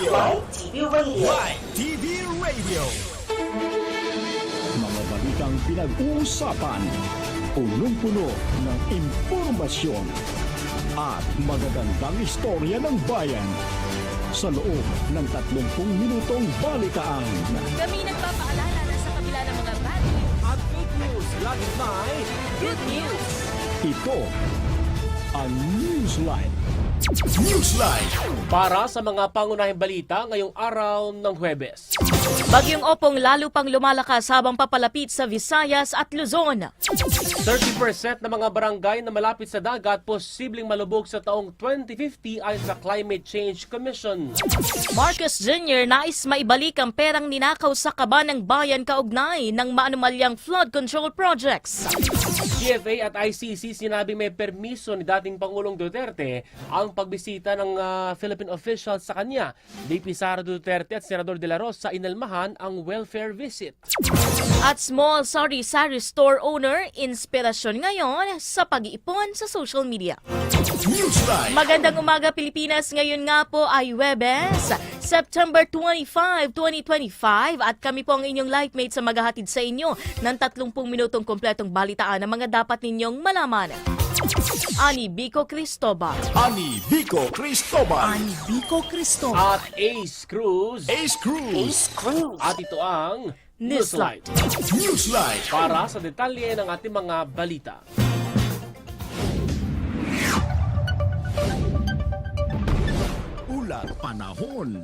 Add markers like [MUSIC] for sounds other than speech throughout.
Radio. Live TV Radio. Live TV Radio. Mga balitang pinag-uusapan, punong-puno ng impormasyon at magagandang istorya ng bayan sa loob ng 30 minutong balitaan. Kami nagpapaalala na sa kabila ng mga bad news, At fake news, lagi may good news. Ito ang Newsline. Newsline. Para sa mga pangunahing balita ngayong araw ng Huwebes. Bagyong Opong lalo pang lumalakas habang papalapit sa Visayas at Luzon. 30% ng mga barangay na malapit sa dagat posibleng malubog sa taong 2050 ayon sa Climate Change Commission. Marcos Jr. nais maibalik ang perang ninakaw sa kaba ng bayan kaugnay ng maanumalyang flood control projects. GFA at ICC sinabi may permiso ni dating Pangulong Duterte ang pagbisita ng ah, Philippine officials sa kanya. VP Sara Duterte at Senador De La Rosa inalmahan ang welfare visit. At small sari-sari store owner, inspirasyon ngayon sa pag-iipon sa social media. Magandang umaga Pilipinas. Ngayon nga po ay Webes, September 25, 2025 at kami po ang inyong lightmate sa maghahatid sa inyo ng 30 minutong kompletong balitaan ng mga dapat ninyong malaman. Ani Bico Cristobal. Ani Vico Cristobal. Vico Cristobal. At Ace Cruz. Ace Cruz. Ace Cruz. At ito ang Newslight. Newsline. para sa detalye ng ating mga balita. Ulat panahon.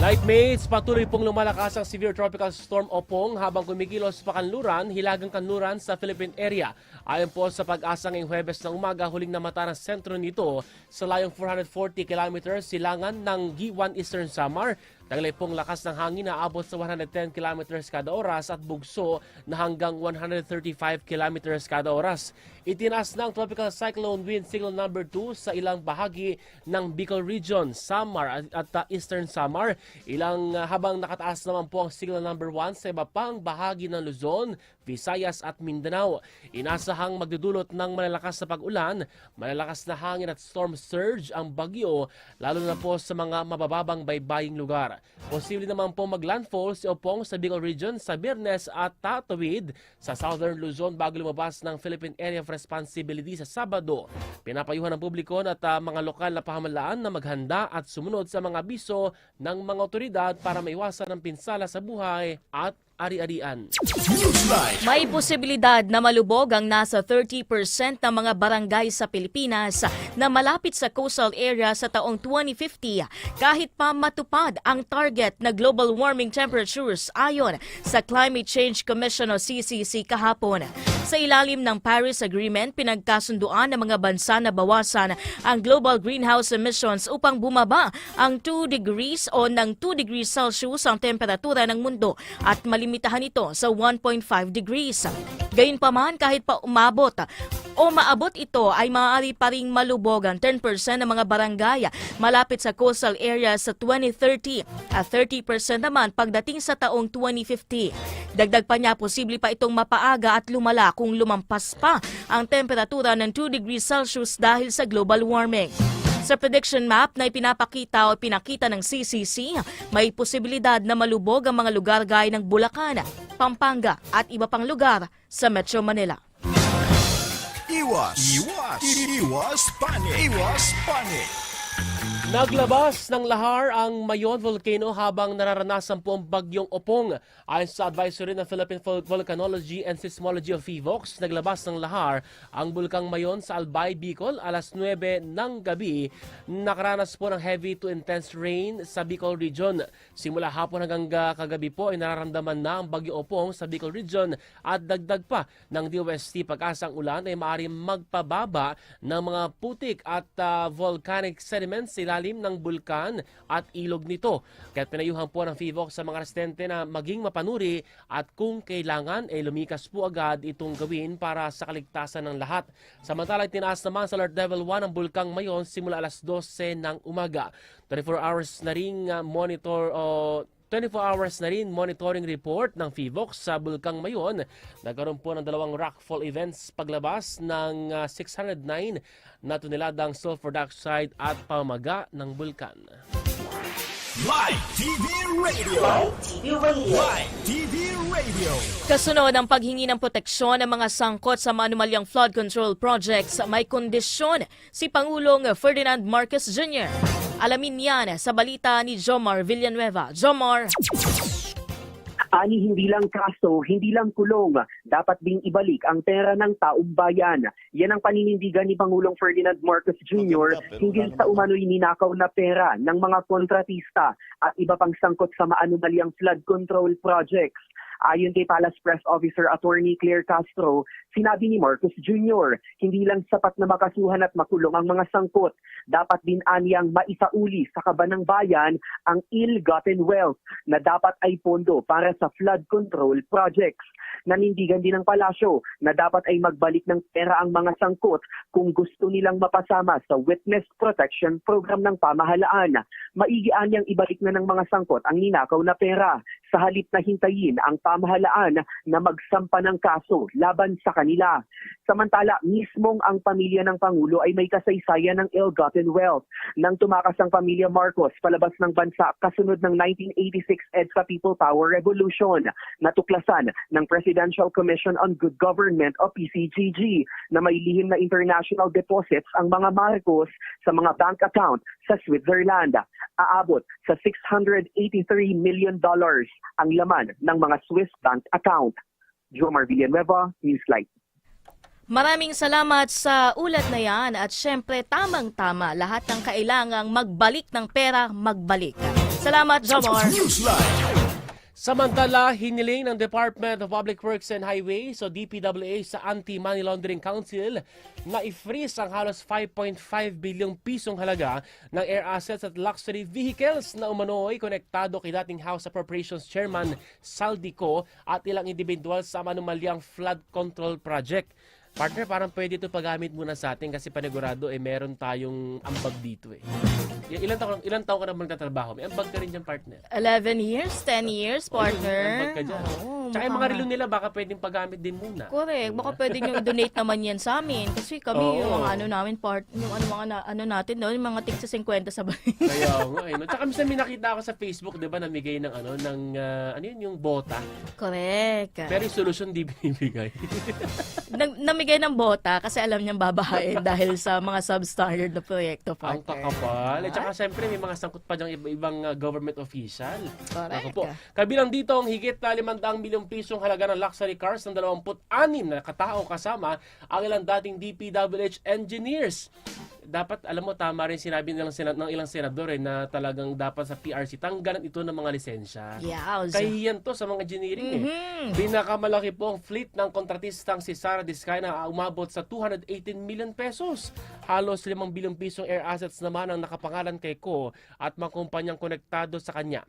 Lightmates, patuloy pong lumalakas ang severe tropical storm Opong habang kumikilos pa kanluran, hilagang kanluran sa Philippine area. Ayon po sa pag-asa ngayong Huwebes ng umaga, huling namata ng sentro nito sa layong 440 kilometers silangan ng G1 Eastern Samar. Taglay pong lakas ng hangin na abot sa 110 kilometers kada oras at bugso na hanggang 135 kilometers kada oras. Itinaas ng tropical cyclone wind signal number 2 sa ilang bahagi ng Bicol Region, Samar at, at uh, Eastern Samar. Ilang uh, habang nakataas naman po ang signal number 1 sa iba pang bahagi ng Luzon, Visayas at Mindanao. Inasahang magdudulot ng malalakas na pag-ulan, malalakas na hangin at storm surge ang bagyo, lalo na po sa mga mabababang baybaying lugar. Posible naman po maglandfall si Opong sa Bicol Region sa Birnes at Tatawid sa Southern Luzon bago lumabas ng Philippine Area of Responsibility sa Sabado. Pinapayuhan ng publiko at ah, mga lokal na pamahalaan na maghanda at sumunod sa mga abiso ng mga otoridad para maiwasan ang pinsala sa buhay at ari-arian. May posibilidad na malubog ang nasa 30% ng mga barangay sa Pilipinas na malapit sa coastal area sa taong 2050 kahit pa matupad ang target na global warming temperatures ayon sa Climate Change Commission o CCC kahapon. Sa ilalim ng Paris Agreement, pinagkasunduan ng mga bansa na bawasan ang global greenhouse emissions upang bumaba ang 2 degrees o ng 2 degrees Celsius ang temperatura ng mundo at malimitahan ito sa 1.5 degrees. Gayunpaman, kahit pa umabot o maabot ito ay maaari pa ring malubog ang 10% ng mga barangay malapit sa coastal area sa 2030 at 30% naman pagdating sa taong 2050. Dagdag pa niya, posible pa itong mapaaga at lumala kung lumampas pa ang temperatura ng 2 degrees Celsius dahil sa global warming. Sa prediction map na ipinapakita o pinakita ng CCC, may posibilidad na malubog ang mga lugar gaya ng Bulacan, Pampanga at iba pang lugar sa Metro Manila. Iwas. Iwas. Iwas panic. Iwas panic. Naglabas ng lahar ang Mayon Volcano habang nararanasan po ang bagyong Opong. Ayon sa advisory ng Philippine Vol- Volcanology and Seismology of FIVOX, naglabas ng lahar ang bulkang Mayon sa Albay, Bicol alas 9 ng gabi. Nakaranas po ng heavy to intense rain sa Bicol Region. Simula hapon hanggang ga- kagabi po ay nararamdaman na ang bagyong Opong sa Bicol Region at dagdag pa ng DOST pag-asang ulan ay maaaring magpababa ng mga putik at ah, volcanic sediments sa ilalim ng bulkan at ilog nito. Kaya pinayuhan po ng FIVOX sa mga residente na maging mapanuri at kung kailangan ay lumikas po agad itong gawin para sa kaligtasan ng lahat. Samantala, tinaas naman sa alert level 1 ang bulkang Mayon simula alas 12 ng umaga. 24 hours na ring ah, monitor o 24 hours na rin monitoring report ng FIVOX sa Bulkang Mayon. Nagkaroon po ng dalawang rockfall events paglabas ng ah, 609 na toneladang sulfur dioxide at pamaga ng bulkan. Live TV Radio. Live TV Radio. Live TV Radio. Kasunod ang paghingi ng proteksyon ng mga sangkot sa manumalyang flood control projects, may kondisyon si Pangulong Ferdinand Marcos Jr. Alamin yan sa balita ni Jomar Villanueva. Jomar! Ani hindi lang kaso, hindi lang kulong, dapat ding ibalik ang pera ng taong bayan. Yan ang paninindigan ni Pangulong Ferdinand Marcos Jr. hinggil sa umano'y ninakaw na pera ng mga kontratista at iba pang sangkot sa maanumalyang flood control projects. Ayon kay Palace Press Officer Attorney Claire Castro, sinabi ni Marcos Jr., hindi lang sapat na makasuhan at makulong ang mga sangkot. Dapat din aniyang maisauli sa kaban ng bayan ang ill-gotten wealth na dapat ay pondo para sa flood control projects. Nanindigan din ng palasyo na dapat ay magbalik ng pera ang mga sangkot kung gusto nilang mapasama sa Witness Protection Program ng pamahalaan. Maigian niyang ibalik na ng mga sangkot ang ninakaw na pera sa halip na hintayin ang pamahalaan na magsampa ng kaso laban sa kanila. Samantala, mismong ang pamilya ng Pangulo ay may kasaysayan ng ill-gotten wealth. Nang tumakas ang pamilya Marcos palabas ng bansa kasunod ng 1986 EDSA People Power Revolution, natuklasan ng Presidential Commission on Good Government o PCGG na may lihim na international deposits ang mga Marcos sa mga bank account sa Switzerland. Aabot sa 683 million dollars ang laman ng mga Swiss bank account. Jomar Villanueva, Newslight. Maraming salamat sa ulat na yan at syempre tamang-tama lahat ng kailangang magbalik ng pera, magbalik. Salamat, Jomar! Newsline. Samantala, hiniling ng Department of Public Works and Highways o DPWA sa Anti-Money Laundering Council na i-freeze ang halos 5.5 bilyong pisong halaga ng air assets at luxury vehicles na umano'y konektado kay dating House Appropriations Chairman Saldico at ilang individual sa manumalyang flood control project. Partner, parang pwede ito paggamit muna sa atin kasi panigurado eh meron tayong ambag dito eh. Ilan taon, ilan taon ka na magtatrabaho? May ambag ka rin dyan, partner. 11 years, 10 years, May ambag partner. ka dyan. Oo, Tsaka yung mga relo nila baka pwedeng paggamit din muna. Correct. Baka pwede nyo i-donate naman yan sa amin. Kasi kami, Oo. yung mga ano namin, part, yung ano, mga na, ano natin, no, yung mga tig sa 50 sa bahay. Kaya nga eh. No? Tsaka minsan may nakita ako sa Facebook, di ba, namigay ng ano, ng, ah, ano yun, yung bota. Correct. Pero yung solusyon di binibigay. [LAUGHS] Nag- namigay ng bota kasi alam niyang babahain [LAUGHS] dahil sa mga substandard na proyekto, Ang partner. kakapal. At saka siyempre may mga sangkot pa diyang iba-ibang ah, government official. Correct. Ako po. Kabilang dito ang higit na 500 milyong pisong halaga ng luxury cars ng 26 na katao kasama ang ilang dating DPWH engineers. Dapat, alam mo, tama rin sinabi nilang senat, ng ilang senador eh, na talagang dapat sa PRC tanggalan ito ng mga lisensya. Yes. Kahiyan to sa mga engineering eh. Mhm. Pinakamalaki po ang fleet ng kontratistang si Sara Discay na umabot sa 218 million pesos. Halos 5 bilyong pisong air assets naman ang nakapangalan kay Ko at mga kumpanyang konektado sa kanya.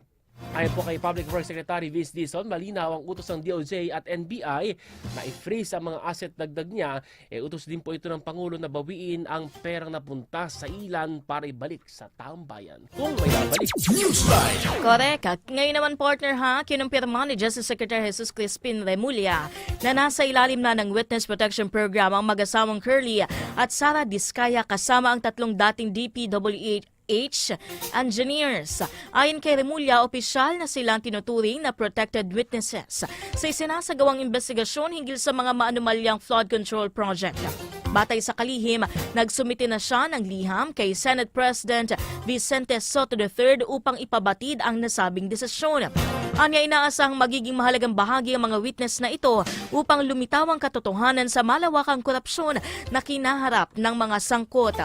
Ayon po kay Public Works Secretary Vince Dizon, malinaw ang utos ng DOJ at NBI na i-freeze ang mga asset dagdag niya. E utos din po ito ng Pangulo na bawiin ang perang napunta sa ilan para ibalik sa taong bayan. Kung may babalik. Newsline. Correct. At Ngayon naman, partner ha, kinumpirma ni Justice Secretary Jesus Crispin Remulla na nasa ilalim na ng Witness Protection Program ang mag-asawang Curly at Sara Diskaya kasama ang tatlong dating DPWH engineers. Ayon kay Remulla, opisyal na silang tinuturing na protected witnesses sa isinasagawang investigasyon hinggil sa mga maanumalyang flood control project. Batay sa kalihim, nagsumite na siya ng liham kay Senate President Vicente Soto III upang ipabatid ang nasabing desisyon. Anya inaasang magiging mahalagang bahagi ang mga witness na ito upang lumitaw ang katotohanan sa malawakang korupsyon na kinaharap ng mga sangkot.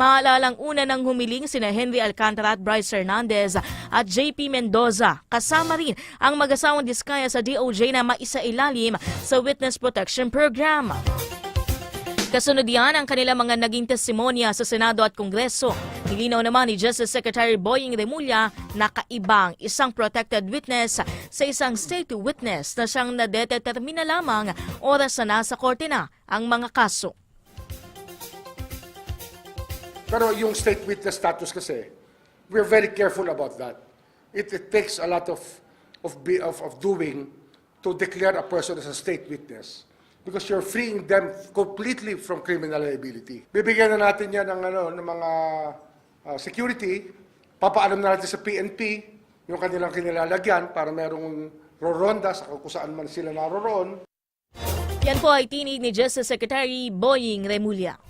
Maalalang una nang humiling sina Henry Alcantara at Bryce Hernandez at JP Mendoza. Kasama rin ang mag-asawang diskaya sa DOJ na maisailalim sa Witness Protection Program. Kasunod yan ang kanilang mga naging testimonya sa Senado at Kongreso. Nilinaw naman ni Justice Secretary Boying Remulla na kaibang isang protected witness sa isang state witness na siyang nadetermina lamang oras na nasa korte na ang mga kaso. Pero yung state witness status kasi, we're very careful about that. it, it takes a lot of, of, be, of, of doing to declare a person as a state witness because you're freeing them completely from criminal liability. Bibigyan na natin yan ng, ano, ng mga uh, security, papaalam na natin sa PNP yung kanilang kinilalagyan para merong roronda sa kung saan man sila naroroon. Yan po ay tinig ni Justice Secretary Boying Remulla.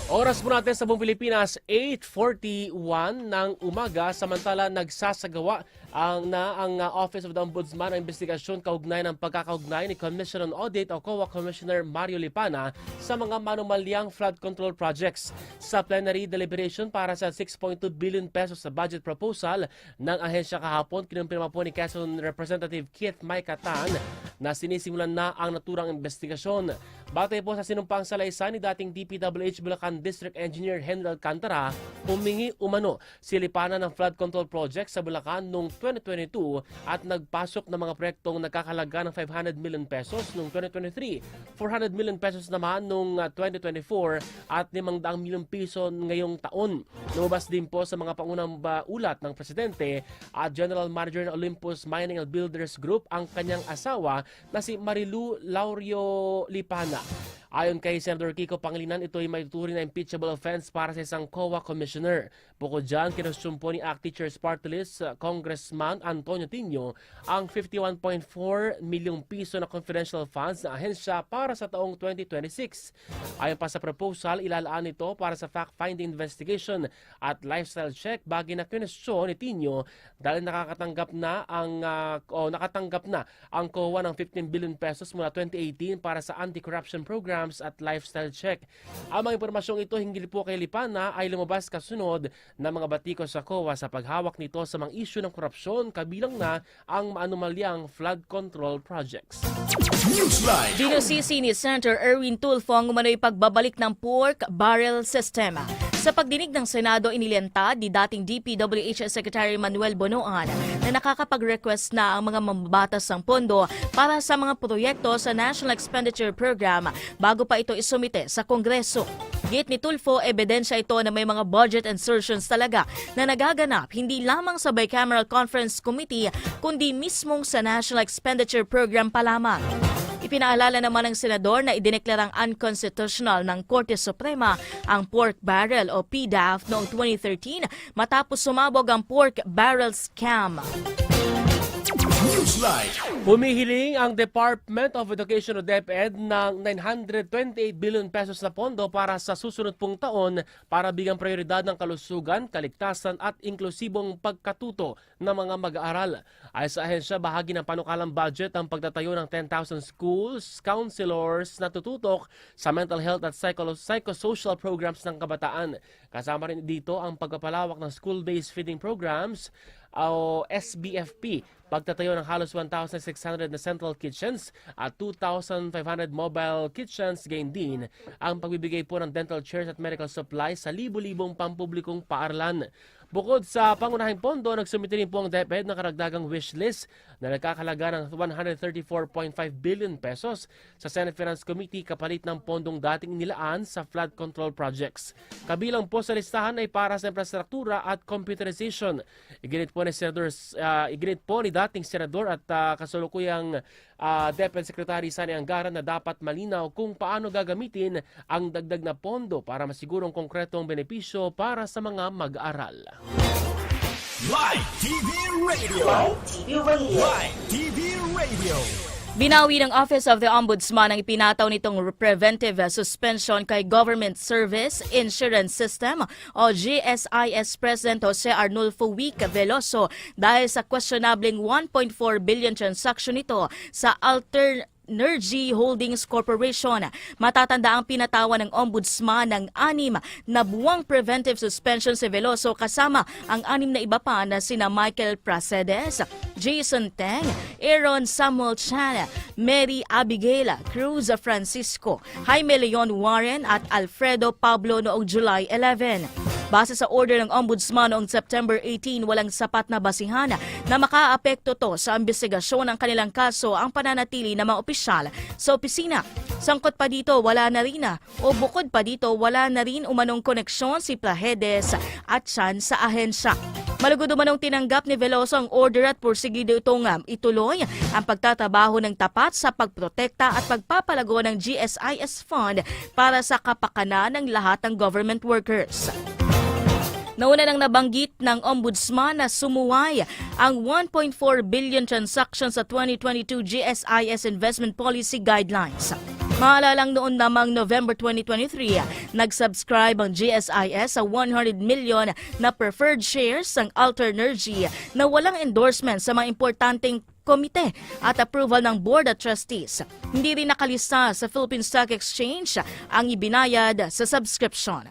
Oras po natin sa buong Pilipinas, 8.41 ng umaga. Samantala, nagsasagawa ang, na ang uh, Office of the Ombudsman ang investigasyon kaugnay ng pagkakaugnay ni Commission on Audit o COA Commissioner Mario Lipana sa mga manumalyang flood control projects. Sa plenary deliberation para sa 6.2 billion pesos sa budget proposal ng ahensya kahapon, kinumpirma po ni Quezon Representative Keith Maykatan na sinisimulan na ang naturang investigasyon. Batay po sa sinumpang salaysay ni dating DPWH Bulacan District Engineer Henry Alcantara, humingi umano si Lipanan ng flood control project sa Bulacan noong 2022 at nagpasok ng mga proyektong nagkakalaga ng 500 million pesos noong 2023, 400 million pesos naman noong uh, 2024 at 500 million piso ngayong taon. Lumabas din po sa mga pangunang ulat ng Presidente at General Manager ng Olympus Mining and Builders Group ang kanyang asawa na si Marilu Laurio Lipana. Ayon kay Senator Kiko Pangilinan, ito ay may tuturing na impeachable offense para sa isang COA commissioner. Bukod dyan, kinusumpo ni ACT Teachers Party List uh, Congressman Antonio Tino ang 51.4 milyong piso na confidential funds na ahensya para sa taong 2026. Ayon pa sa proposal, ilalaan ito para sa fact-finding investigation at lifestyle check bagay na kinusyo ni Tino dahil nakakatanggap na ang uh, o nakatanggap na ang COA ng 15 billion pesos mula 2018 para sa anti-corruption programs at lifestyle check. Ang mga impormasyong ito hinggil po kay Lipana ay lumabas kasunod ng mga batiko sa COA sa paghawak nito sa mga isyu ng korupsyon kabilang na ang maanumalyang flood control projects. Newsline. Dinusisi ni Senator Erwin Tulfo ang umano'y pagbabalik ng pork barrel system. Sa pagdinig ng Senado, inilenta ni dating DPWH Secretary Manuel Bonoan na nakakapag-request na ang mga mambabatas ng pondo para sa mga proyekto sa National Expenditure Program bago pa ito isumite sa Kongreso. Git ni Tulfo, ebidensya ito na may mga budget insertions talaga na nagaganap hindi lamang sa Bicameral Conference Committee kundi mismong sa National Expenditure Program pa lamang. Ipinaalala naman ng senador na idineklarang unconstitutional ng Korte Suprema ang pork barrel o PDAF noong 2013 matapos sumabog ang pork barrel scam. Newsline. Humihiling ang Department of Education o DepEd ng 928 billion pesos na pondo para sa susunod pong taon para bigang prioridad ng kalusugan, kaligtasan at inklusibong pagkatuto ng mga mag-aaral. Ay sa ahensya, bahagi ng panukalang budget ang pagtatayo ng 10,000 schools, counselors na tututok sa mental health at psycho- psychosocial programs ng kabataan. Kasama rin dito ang pagpapalawak ng school-based feeding programs o SBFP, pagtatayo ng halos 1,600 na central kitchens at 2,500 mobile kitchens, gain din ang pagbibigay po ng dental chairs at medical supplies sa libu-libong pampublikong paaralan. Bukod sa pangunahing pondo, nagsumite rin po ang DepEd ng karagdagang wish list na nagkakalaga ng 134.5 billion pesos sa Senate Finance Committee kapalit ng pondong dating nilaan sa flood control projects. Kabilang po sa listahan ay para sa infrastruktura at computerization. Iginit po ni Senador, uh, iginit po ni dating senador at uh, kasalukuyang uh, DepEd Secretary Sani Anggaran na dapat malinaw kung paano gagamitin ang dagdag na pondo para masigurong konkretong benepisyo para sa mga mag-aral. Live TV Radio. Live TV Radio. Live TV Radio. Binawi ng Office of the Ombudsman ang ipinataw nitong preventive suspension kay Government Service Insurance System o GSIS President Jose Arnulfo Wick Veloso dahil sa questionableng 1.4 billion transaction nito sa alter Energy Holdings Corporation. Matatanda ang pinatawan ng Ombudsman ng anim na buwang preventive suspension si Veloso kasama ang anim na iba pa na sina Michael Prasedes, Jason Teng, Aaron Samuel Chan, Mary Abigail Cruz Francisco, Jaime Leon Warren at Alfredo Pablo noong July 11. Base sa order ng Ombudsman noong September 18, walang sapat na basihan na makaapekto to sa investigasyon ng kanilang kaso ang pananatili ng mga opisyal sa opisina. Sangkot pa dito, wala na rin na o bukod pa dito, wala na rin umanong koneksyon si Plahedes at Chan sa ahensya. Malugod umanong tinanggap ni Veloso ang order at porsigido itong um, ituloy ang pagtatabaho ng tapat sa pagprotekta at pagpapalago ng GSIS Fund para sa kapakanan ng lahat ng government workers. Nauna nang nabanggit ng Ombudsman na sumuway ang 1.4 billion transactions sa 2022 GSIS Investment Policy Guidelines. Maalalang noon namang November 2023, nag-subscribe ang GSIS sa 100 million na preferred shares ng Alternergy na walang endorsement sa mga importanteng komite at approval ng Board of Trustees. Hindi rin nakalista sa Philippine Stock Exchange ang ibinayad sa subscription.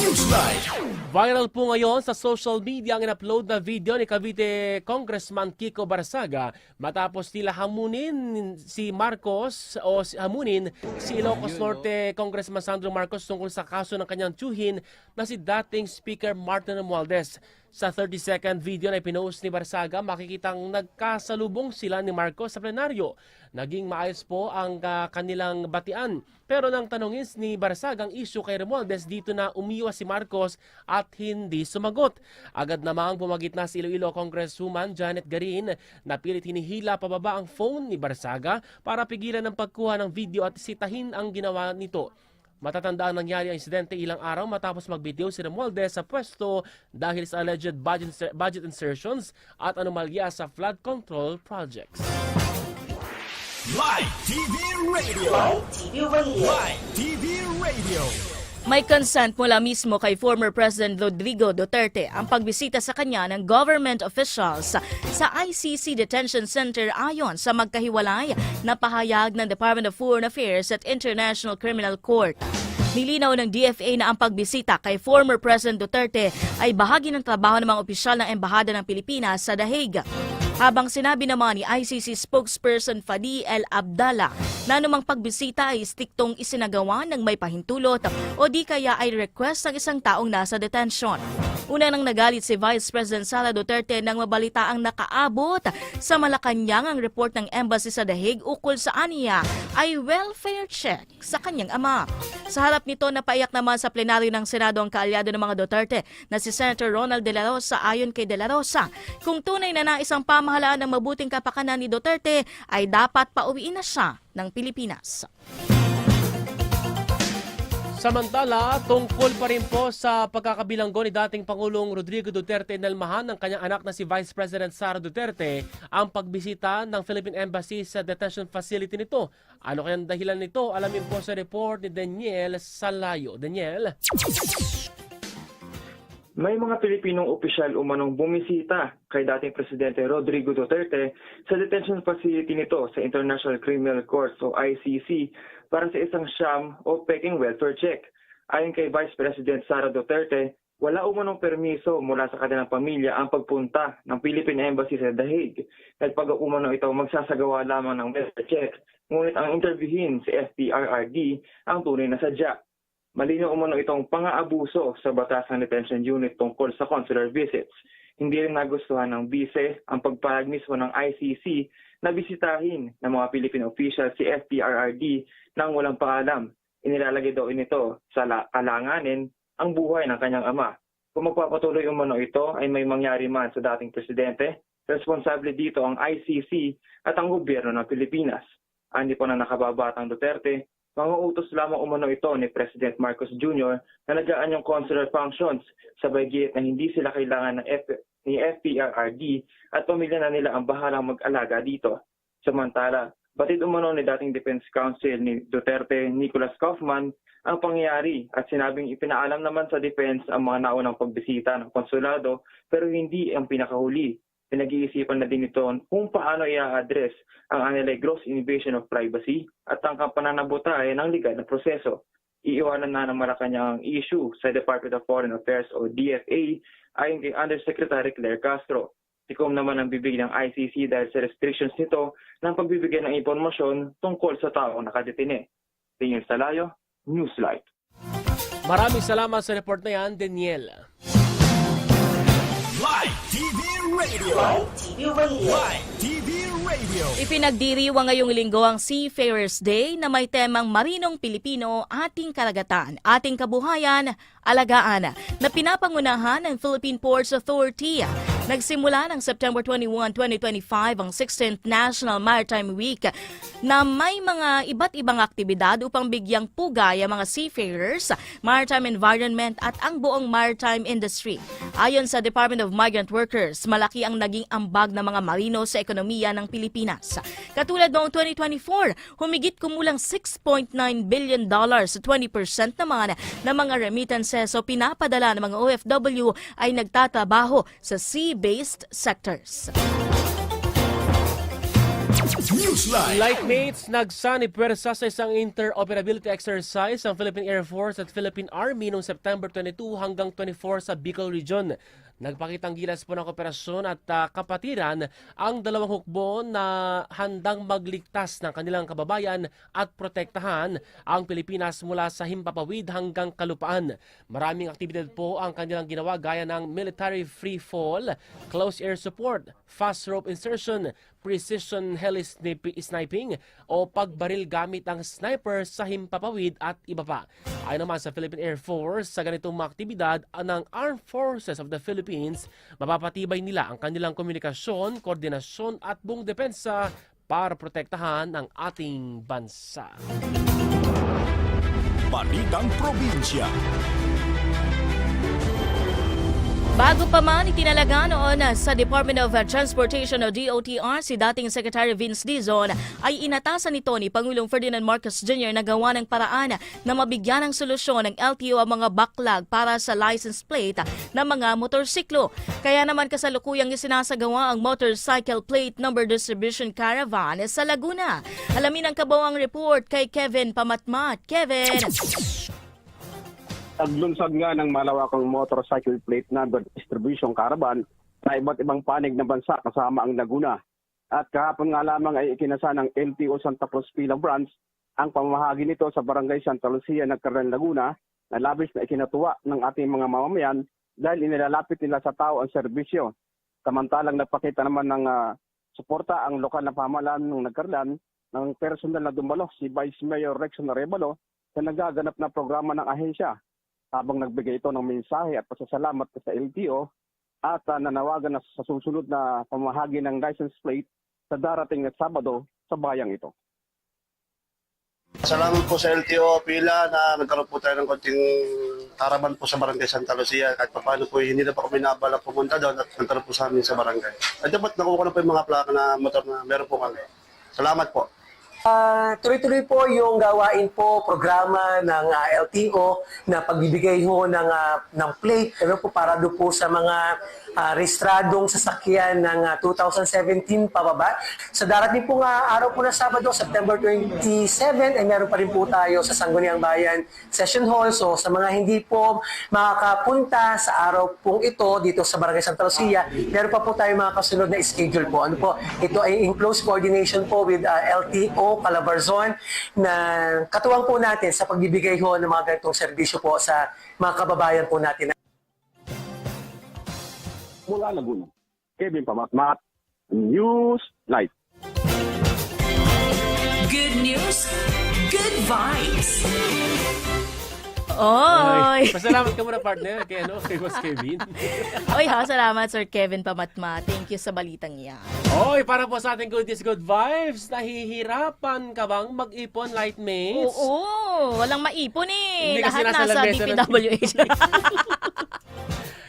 Newsline. Viral po ngayon sa social media ang in-upload na video ni Cavite Congressman Kiko Barsaga matapos nila hamunin si Marcos o si- hamunin si Ilocos Norte Congressman Sandro Marcos tungkol sa kaso ng kanyang tiyuhin na si dating Speaker Martin Romualdez. Sa 30-second video na pinost ni Barsaga, makikitang nagkasalubong sila ni Marcos sa plenaryo. Naging maayos po ang ah, kanilang batian. Pero nang tanongin ni Barsaga ang issue kay Romualdez, dito na umiwas si Marcos at hindi sumagot. Agad namang pumagit na si Iloilo Congresswoman Janet Garin na pilit hinihila pababa ang phone ni Barsaga para pigilan ng pagkuha ng video at sitahin ang ginawa nito. Matatanda ang nangyari ang insidente ilang araw matapos mag-video si Romualdez sa pwesto dahil sa alleged budget, budget insertions at anomalya sa flood control projects. Live TV Radio. Live TV Radio. Live TV Radio. May consent mula mismo kay former President Rodrigo Duterte ang pagbisita sa kanya ng government officials sa ICC Detention Center ayon sa magkahiwalay na pahayag ng Department of Foreign Affairs at International Criminal Court. Nilinaw ng DFA na ang pagbisita kay former President Duterte ay bahagi ng trabaho ng mga opisyal ng Embahada ng Pilipinas sa The Hague. Habang sinabi naman ni ICC spokesperson Fadi El Abdallah na anumang pagbisita ay istiktong isinagawa ng may pahintulot o di kaya ay request ng isang taong nasa detention. Una nang nagalit si Vice President Sara Duterte nang mabalita ang nakaabot sa Malacanang ang report ng embassy sa Hague ukol sa aniya ay welfare check sa kanyang ama. Sa harap nito, napaiyak naman sa plenaryo ng Senado ang kaalyado ng mga Duterte na si Senator Ronald De La Rosa ayon kay De La Rosa. Kung tunay na naisang pamahalaan ng mabuting kapakanan ni Duterte ay dapat pauwiin na siya ng Pilipinas. Samantala, tungkol pa rin po sa pagkakabilanggo ni dating Pangulong Rodrigo Duterte inalmahan ng kanyang anak na si Vice President Sara Duterte ang pagbisita ng Philippine Embassy sa detention facility nito. Ano kayang dahilan nito? Alamin po sa report ni Daniel Salayo. Daniel? May mga Pilipinong opisyal umanong bumisita kay dating Presidente Rodrigo Duterte sa detention facility nito sa International Criminal Court o ICC para sa isang sham o peking welfare check. Ayon kay Vice President Sara Duterte, wala umanong permiso mula sa kanilang pamilya ang pagpunta ng Philippine Embassy sa The Hague. Nagpag-umano ito magsasagawa lamang ng welfare check, ngunit ang interviewin si FPRRD ang tunay na sadya. Malinaw umano itong pang-aabuso sa batas ng detention unit tungkol sa consular visits. Hindi rin nagustuhan ng bise ang pagpahag mismo ng ICC na bisitahin ng mga Philippine officials si FPRRD nang walang paalam. Inilalagay daw nito sa la- alanganin ang buhay ng kanyang ama. Kung magpapatuloy umano ito ay may mangyari man sa dating presidente, responsable dito ang ICC at ang gobyerno ng Pilipinas. Ani po na nakababatang Duterte, mga utos lamang umano ito ni President Marcos Jr. na nagaan yung consular functions sa bagit na hindi sila kailangan ng F- ni FPRRD at pamilya na nila ang bahalang mag-alaga dito. Samantala, batid umano ni dating Defense Counsel ni Duterte, Nicholas Kaufman, ang pangyayari at sinabing ipinaalam naman sa defense ang mga naunang pagbisita ng konsulado pero hindi ang pinakahuli. Pinag-iisipan na din ito kung paano i-address ang anilay gross invasion of privacy at ang pananabutay ng legal na proseso. Iiwanan na ng Malacanang ang issue sa Department of Foreign Affairs o DFA ayon kay Undersecretary Claire Castro. Tikom naman ang bibig ng ICC dahil sa restrictions nito ng pagbibigay ng impormasyon tungkol sa taong nakadetine. Tingin sa layo, Newslight. Maraming salamat sa report na yan, Daniel. TV Radio. Live. Ipinagdiriwa ngayong linggo ang Seafarers Day na may temang Marinong Pilipino, Ating Karagatan, Ating Kabuhayan, Alagaan na pinapangunahan ng Philippine Ports Authority. Nagsimula ng September 21, 2025 ang 16th National Maritime Week na may mga iba't ibang aktibidad upang bigyang pugay ang mga seafarers, maritime environment at ang buong maritime industry. Ayon sa Department of Migrant Workers, malaki ang naging ambag ng mga marino sa ekonomiya ng Pilipinas. Katulad noong 2024, humigit kumulang 6.9 billion dollars, 20% naman ng mga remittances o pinapadala ng mga OFW ay nagtatrabaho sa sea-based sectors. Newsline. Lightmates, nagsani pwersa sa isang interoperability exercise ang Philippine Air Force at Philippine Army noong September 22 hanggang 24 sa Bicol Region. Nagpakitang gilas po ng kooperasyon at ah, kapatiran ang dalawang hukbo na handang magligtas ng kanilang kababayan at protektahan ang Pilipinas mula sa himpapawid hanggang kalupaan. Maraming aktibidad po ang kanilang ginawa gaya ng military free fall, close air support, fast rope insertion, precision heli snip- sniping o pagbaril gamit ang sniper sa himpapawid at iba pa. Ayon naman sa Philippine Air Force, sa ganitong mga aktibidad ng Armed Forces of the Philippines, mapapatibay nila ang kanilang komunikasyon, koordinasyon at buong depensa para protektahan ang ating bansa. Balitang Probinsya. Bago pa man itinalaga noon sa Department of Transportation o DOTR si dating Secretary Vince Dizon ay inatasan nito ni Pangulong Ferdinand Marcos Jr. na gawa ng paraan na mabigyan ng solusyon ng LTO ang mga backlog para sa license plate ng mga motorsiklo. Kaya naman kasalukuyang isinasagawa ang motorcycle plate number distribution caravan sa Laguna. Alamin ang kabawang report kay Kevin Pamatmat. Kevin! Naglunsad nga ng malawakang motorcycle plate number distribution caravan sa iba't ibang panig ng bansa kasama ang Laguna. At kahapon nga lamang ay ikinasa ng LTO Santa Cruz Pila Branch ang pamahagi nito sa Barangay Santa Lucia, Nagkaran, Laguna na labis na ikinatuwa ng ating mga mamamayan dahil inilalapit nila sa tao ang serbisyo. Samantalang nagpakita naman ng ah, suporta ang lokal na pamahalaan ng Nagkarlan ng personal na dumalo si Vice Mayor Rexon Arevalo sa nagaganap na programa ng ahensya habang nagbigay ito ng mensahe at pasasalamat sa LTO at ah, nanawagan na sa susunod na pamahagi ng license plate sa darating na Sabado sa bayang ito. Salamat po sa LTO Pila na nagkaroon po tayo ng konting karaban po sa Barangay Santa Lucia. Kahit pa paano po, hindi na pa kami nabala pumunta doon at nagkaroon po sa amin sa barangay. At dapat nakuha ko na po yung mga plaka na motor na meron po kami. Salamat po. Ah, tuloy-tuloy po yung gawain po, programa ng ah, LTO na pagbibigay ho ng, ah, ng plate ano po, para do po sa mga ah, rehistradong sasakyan ng ah, 2017 pababa. Sa darating po nga araw po na Sabado, September 27, ay meron pa rin po tayo sa Sangguniang Bayan Session Hall. So sa mga hindi po makakapunta sa araw pong ito dito sa Barangay Santa Lucia, meron pa po tayo mga kasunod na schedule po. Ano po? Ito ay in close coordination po with ah, LTO Calabarzon na katuwang po natin sa pagbibigay ho ng mga ganitong serbisyo po sa mga kababayan po natin Mula Laguna, Kevin Pamatmat, News Live. Good news, good vibes. Oy! Pasalamat ka muna partner kay, ano, kay Boss Kevin. [LAUGHS] Oy ha, salamat Sir Kevin Pamatma. Thank you sa balitang yan. Oy, para po sa ating good news, good vibes, nahihirapan ka bang mag-ipon, Lightmates? Oo, walang maipon eh. Hindi kasi Lahat nasa nasa lamesa ng- DPWH. [LAUGHS]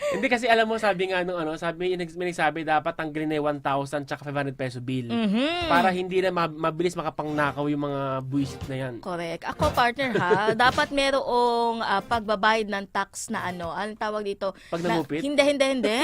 Hindi kasi alam mo, sabi nga nung ano, sabi, may nagsabi dapat tanggalin na yung 1,000 tsaka 500 peso bill. Mhm. Para hindi na ma- mabilis makapangnakaw yung mga buwisit na yan. Correct. Ako partner ha, [LAUGHS] dapat merong ah, pagbabayad ng tax na ano, anong tawag dito? Pag Na- namupit? hindi, hindi, hindi.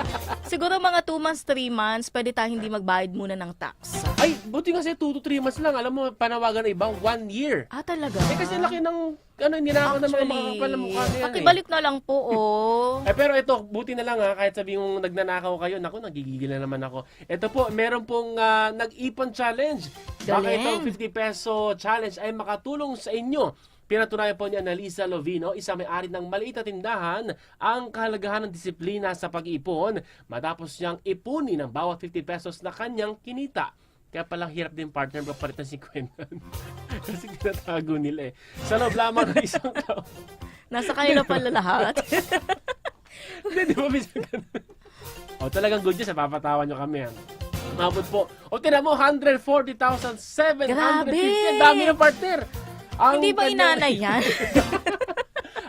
[LAUGHS] Siguro mga 2 months, 3 months, pwede tayo hindi magbayad muna ng tax. Ay, buti kasi 2 to 3 months lang. Alam mo, panawagan ng iba, 1 year. Ah, talaga? Eh kasi laki ng, ano, hindi na ako ng mga makakapal na mukha yan. eh. pakibalik na lang po, oh. Eh, pero ito, buti na lang ha, kahit sabi mong nagnanakaw kayo, naku, nagigigil na naman ako. Ito po, meron pong ah, nag-ipon challenge. Baka Galing. itong 50 peso challenge ay makatulong sa inyo Pinatunayan po ni Annalisa Lovino, isa may-ari ng maliit na tindahan, ang kahalagahan ng disiplina sa pag-iipon matapos niyang ipunin ng bawat 50 pesos na kanyang kinita. Kaya palang hirap din partner magpalit ng [LAUGHS] 50. Kasi tinatago nila eh. Sa loob lamang ng isang taon. Nasa kanila pala lahat. [LAUGHS] Hindi, di ba minsan ganun? O talagang good news, papatawan nyo kami. ah. Umabot po. O tinan mo, 140,750. Grabe! Ang dami ng partner. Ang Hindi ba kanya- inanay yan? [LAUGHS]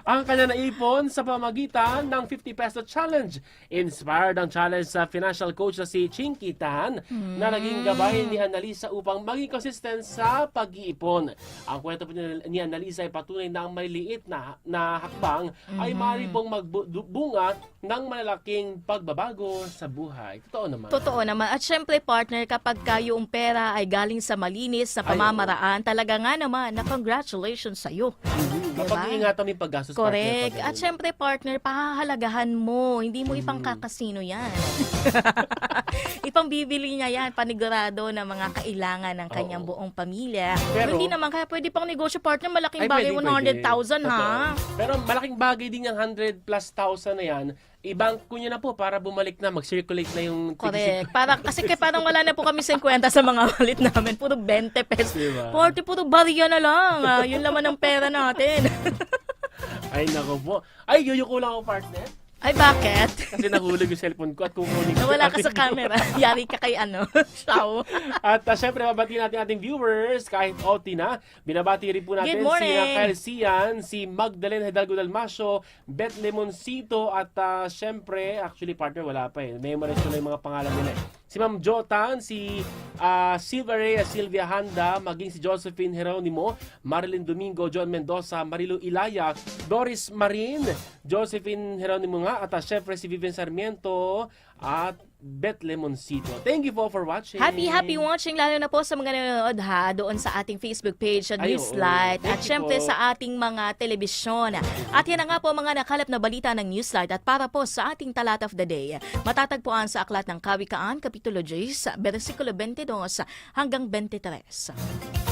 ang kanya naipon sa pamagitan ng 50 peso challenge. Inspired ang challenge sa financial coach na si Chinky Tan na naging gabay ni Annalisa upang maging consistent sa pag-iipon. Ang kwento po ni Annalisa ay patunay na ang maliliit na, na hakbang ay maaari pong magbunga ng malalaking pagbabago sa buhay. Totoo naman. Totoo naman. At syempre, partner, kapag kayo yung pera ay galing sa malinis na pamamaraan, talaga nga naman na congratulations sa'yo. Kapag iingatan mo yung paggastos, Correct. partner, At syempre, partner, pahahalagahan mo. Hindi mo ipangkakasino yan. [LAUGHS] Ipambibili niya yan, panigurado na mga kailangan ng kanyang buong pamilya. Pero- hindi naman, kaya pwede pang negosyo, partner, malaking Ay, bagay, pwede, 100,000 pwede. ha? Totoo. Pero malaking bagay din yung 100 plus thousand na yan. Ibang nyo na po para bumalik na, mag-circulate na yung Correct. Parang, kasi kaya parang wala na po kami 50 sa mga wallet namin. Puro 20 pesos. Diba? 40, puro barya na lang. Ah, yun laman ng pera natin. [LAUGHS] Ay, nako po. Ay, yuyuko lang ako, partner. Ay, bakit? Kasi nahulog yung cellphone ko at kukunin ko. Nawala ka sa camera. [LAUGHS] [LAUGHS] Yari ka kay ano, [LAUGHS] Shaw. At uh, syempre, mabati natin ating viewers kahit OT na. Binabati rin po natin si Kyle Sian, si Magdalene Hidalgo Dalmasio, Beth Lemoncito, at uh, syempre, actually partner, wala pa eh. Memorize ko na yung mga pangalan nila eh. Si Ma'am Jotan, si uh, Silva Reyes, Silvia Handa, maging si Josephine Geronimo, Marilyn Domingo, John Mendoza, Marilu Ilaya, Doris Marin, Josephine Geronimo nga, at uh, syempre si Vivian Sarmiento, at Beth Lemoncito. Thank you po for watching. Happy, happy watching, lalo na po sa mga nanonood ha, doon sa ating Facebook page at Ay, Newslight. At syempre po. sa ating mga telebisyon. At yan na nga po mga nakalap na balita ng Newslight. At para po sa ating talat of the day, matatagpuan sa Aklat ng Kawikaan, Kapitulo 10, versikulo 22 hanggang 23.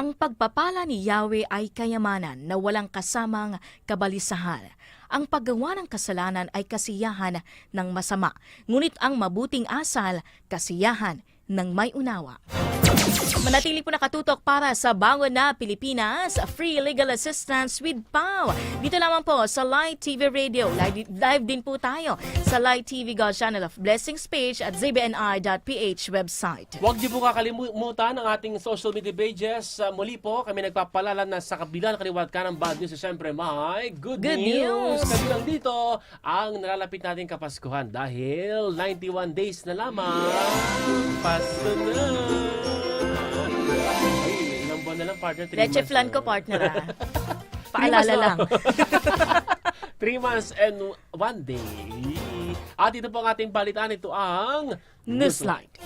Ang pagpapala ni Yahweh ay kayamanan na walang kasamang kabalisahan. Ang paggawa ng kasalanan ay kasiyahan ng masama, ngunit ang mabuting asal, kasiyahan ng may unawa. Manatili po nakatutok para sa Bangon na Pilipinas, free legal assistance with PAW. Dito lamang po sa Light TV Radio. Live, live din po tayo sa Light TV God Channel of Blessings page at zbni.ph website. Huwag niyo po kakalimutan ang ating social media pages. Uh, muli po, kami nagpapalala na sa kabila ng kaliwat ka ng bad news, siyempre may good, Good news. news. Kabilang dito, ang nalalapit nating Kapaskuhan dahil 91 days na lamang. Pasko na. Ay, ilang buwan na lang, partner? Three Leche months flan na. ko, partner. ah. [LAUGHS] Paalala lang. [LAUGHS] Three months and one day. At ito po ang ating balitaan. Ito ang Newslight.